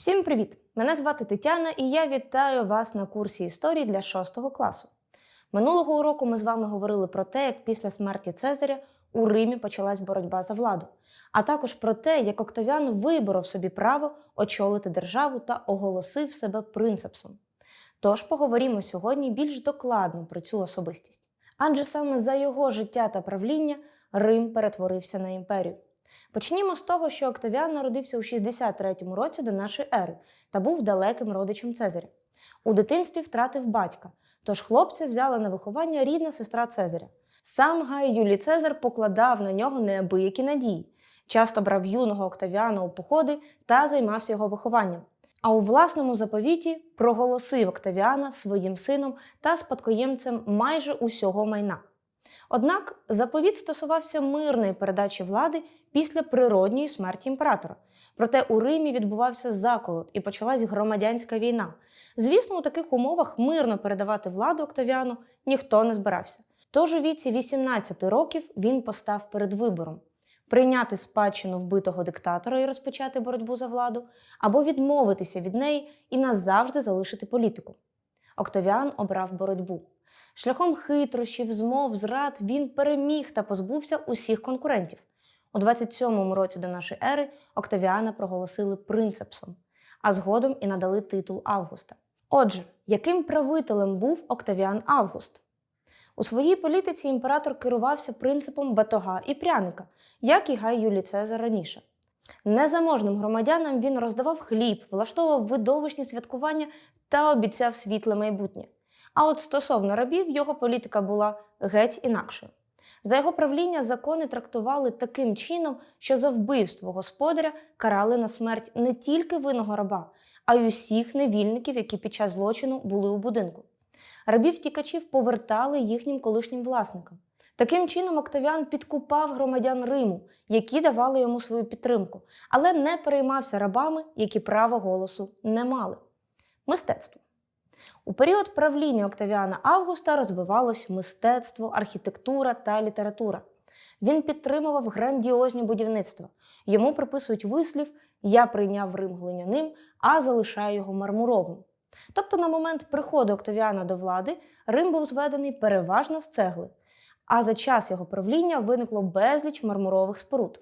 Всім привіт! Мене звати Тетяна і я вітаю вас на курсі історії для 6 класу. Минулого уроку ми з вами говорили про те, як після смерті Цезаря у Римі почалась боротьба за владу, а також про те, як Октавіан виборов собі право очолити державу та оголосив себе принцепсом. Тож поговоримо сьогодні більш докладно про цю особистість. Адже саме за його життя та правління Рим перетворився на імперію. Почнімо з того, що Октавіан народився у 63-му році до нашої ери та був далеким родичем Цезаря. У дитинстві втратив батька, тож хлопця взяла на виховання рідна сестра Цезаря. Сам Гай Юлій Цезар покладав на нього неабиякі надії, часто брав юного Октавіана у походи та займався його вихованням. А у власному заповіті проголосив Октавіана своїм сином та спадкоємцем майже усього майна. Однак заповіт стосувався мирної передачі влади після природньої смерті імператора. Проте у Римі відбувався заколот і почалась громадянська війна. Звісно, у таких умовах мирно передавати владу Октавіану ніхто не збирався. Тож у віці 18 років він постав перед вибором прийняти спадщину вбитого диктатора і розпочати боротьбу за владу, або відмовитися від неї і назавжди залишити політику. Октавіан обрав боротьбу. Шляхом хитрощів, змов, зрад він переміг та позбувся усіх конкурентів. У 27-му році до нашої ери Октавіана проголосили принцепсом, а згодом і надали титул Августа. Отже, яким правителем був Октавіан Август? У своїй політиці імператор керувався принципом батога і пряника, як і Гай Юлій Цезар раніше. Незаможним громадянам він роздавав хліб, влаштовував видовищні святкування та обіцяв світле майбутнє. А от стосовно рабів його політика була геть інакшою. За його правління закони трактували таким чином, що за вбивство господаря карали на смерть не тільки винного раба, а й усіх невільників, які під час злочину були у будинку. Рабів тікачів повертали їхнім колишнім власникам. Таким чином, Октавіан підкупав громадян Риму, які давали йому свою підтримку, але не переймався рабами, які права голосу не мали. Мистецтво. У період правління Октавіана Августа розвивалось мистецтво, архітектура та література. Він підтримував грандіозні будівництва. Йому приписують вислів Я прийняв Рим глиняним, а залишаю його мармуровим. Тобто, на момент приходу Октавіана до влади Рим був зведений переважно з цегли, а за час його правління виникло безліч мармурових споруд.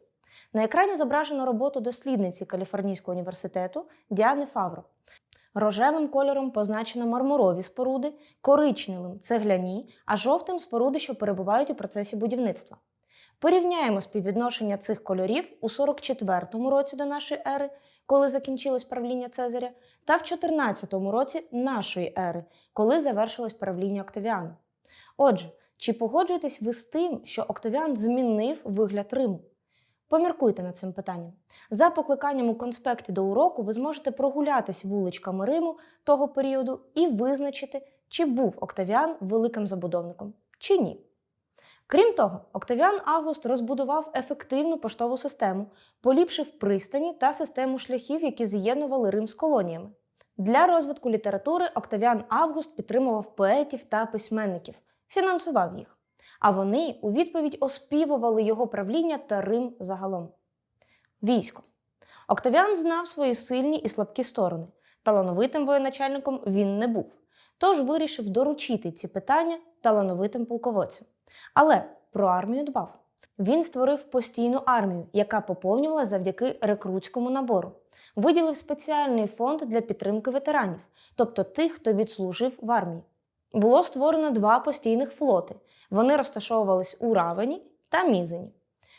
На екрані зображено роботу дослідниці Каліфорнійського університету Діани Фавро. Рожевим кольором позначено мармурові споруди, коричневим цегляні, а жовтим споруди, що перебувають у процесі будівництва. Порівняємо співвідношення цих кольорів у 44-му році до нашої ери, коли закінчилось правління Цезаря, та в 14-му році нашої ери, коли завершилось правління Октавіана. Отже, чи погоджуєтесь ви з тим, що Октавіан змінив вигляд Риму? Поміркуйте над цим питанням. За покликанням у конспекті до уроку ви зможете прогулятись вуличками Риму того періоду і визначити, чи був Октавіан великим забудовником, чи ні. Крім того, Октавіан Август розбудував ефективну поштову систему, поліпшив пристані та систему шляхів, які з'єднували Рим з колоніями. Для розвитку літератури Октавіан Август підтримував поетів та письменників, фінансував їх а вони у відповідь оспівували його правління та Рим загалом. Військо. Октавіан знав свої сильні і слабкі сторони. Талановитим воєначальником він не був, тож вирішив доручити ці питання талановитим полководцям. Але про армію дбав. Він створив постійну армію, яка поповнювала завдяки рекрутському набору. Виділив спеціальний фонд для підтримки ветеранів, тобто тих, хто відслужив в армії. Було створено два постійних флоти. Вони розташовувались у Равені та Мізені.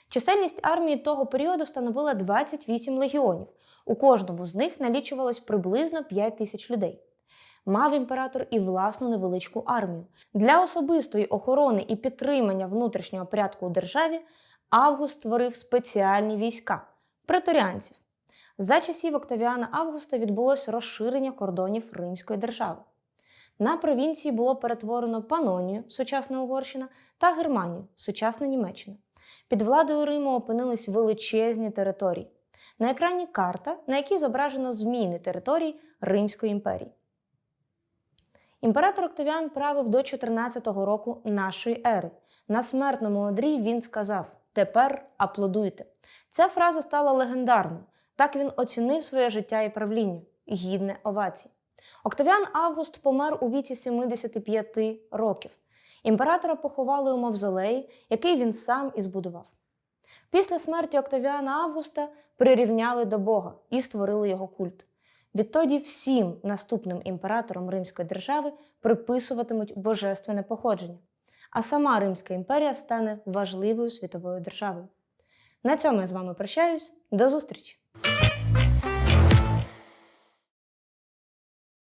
Чисельність армії того періоду становила 28 легіонів. У кожному з них налічувалось приблизно 5 тисяч людей. Мав імператор і власну невеличку армію. Для особистої охорони і підтримання внутрішнього порядку у державі Август створив спеціальні війська преторіанців. За часів Октавіана Августа відбулось розширення кордонів Римської держави. На провінції було перетворено Панонію, сучасна Угорщина, та Германію, сучасна Німеччина. Під владою Риму опинились величезні території. На екрані карта, на якій зображено зміни територій Римської імперії. Імператор Октавіан правив до 14-го року нашої ери. На смертному одрі він сказав: Тепер аплодуйте. Ця фраза стала легендарною. Так він оцінив своє життя і правління, гідне овацій. Октавіан Август помер у віці 75 років. Імператора поховали у мавзолеї, який він сам і збудував. Після смерті Октавіана Августа прирівняли до Бога і створили його культ. Відтоді всім наступним імператорам Римської держави приписуватимуть божественне походження, а сама Римська імперія стане важливою світовою державою. На цьому я з вами прощаюсь. До зустрічі!